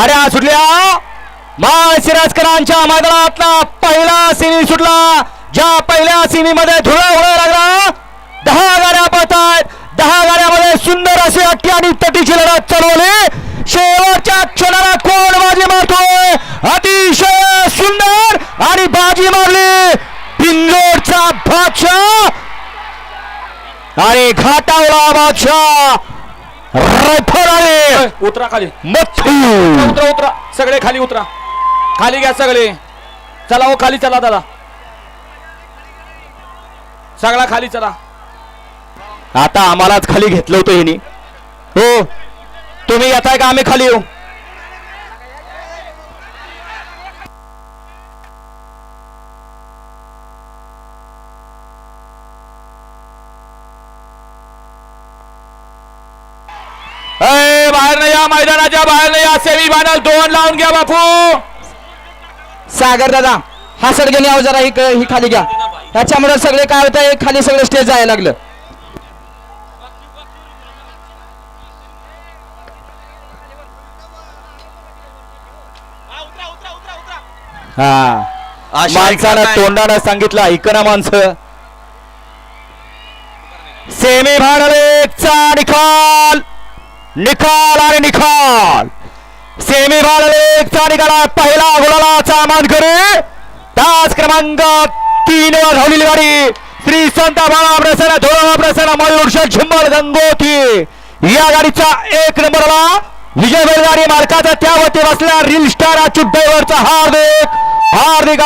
गाड्या सुटल्या. माळशिरसकरांच्या मैदानातला पहिला सेमी सुटला. ज्या पहिल्या सेमी मध्ये धुळा उडा लागला दहा गाड्या पळतात दहा गाड्यामध्ये सुंदर अशी अट्टी आणि तटीची लढत चालवली. शेवटच्या क्षणाला कोण बाजी मारतोय? अतिशय सुंदर आणि बाजी मारली. पिंजोडचा बादशाह. आणि घाटावला बादशाह. आले उतरा खाली. मथू उतरा उतरा. सगळे खाली उतरा. खाली घ्या सगळे. चला हो खाली चला दादा. सगळा खाली चला. आता आम्हालाच खाली घेतलं होतं हिनी. हो. तुम्ही येताय का आम्ही खाली येऊ? बाहेर नाही या मैदानाच्या बाहेर नाही या सेमी फायनल दोन लावून घ्या बापू. सागर दादा हा सडगेने आव जरा ही ही खाली घ्या. त्याच्यामुळे सगळे काय होत खाली सगळे स्टेज जायला लागलं. हा. माणसानं तोंडानं सांगितलं ऐकना माणसं. सेमी चा निकाल निकाल आणि निकाल सेमी चा निकाला आहे. पहिला गुलालाचा मानकरी तास क्रमांक तीन वर धावलेली गाडी. श्री संत बाळा प्रसन्न धोळा प्रसन्न मयूर झुंबर गंगोती या गाडीचा एक नंबरला विजय बैलगाडी मालकाचा त्यावरती बसला. रील स्टार अच्युत ड्रायव्हरचा हार्दिक हार्दिक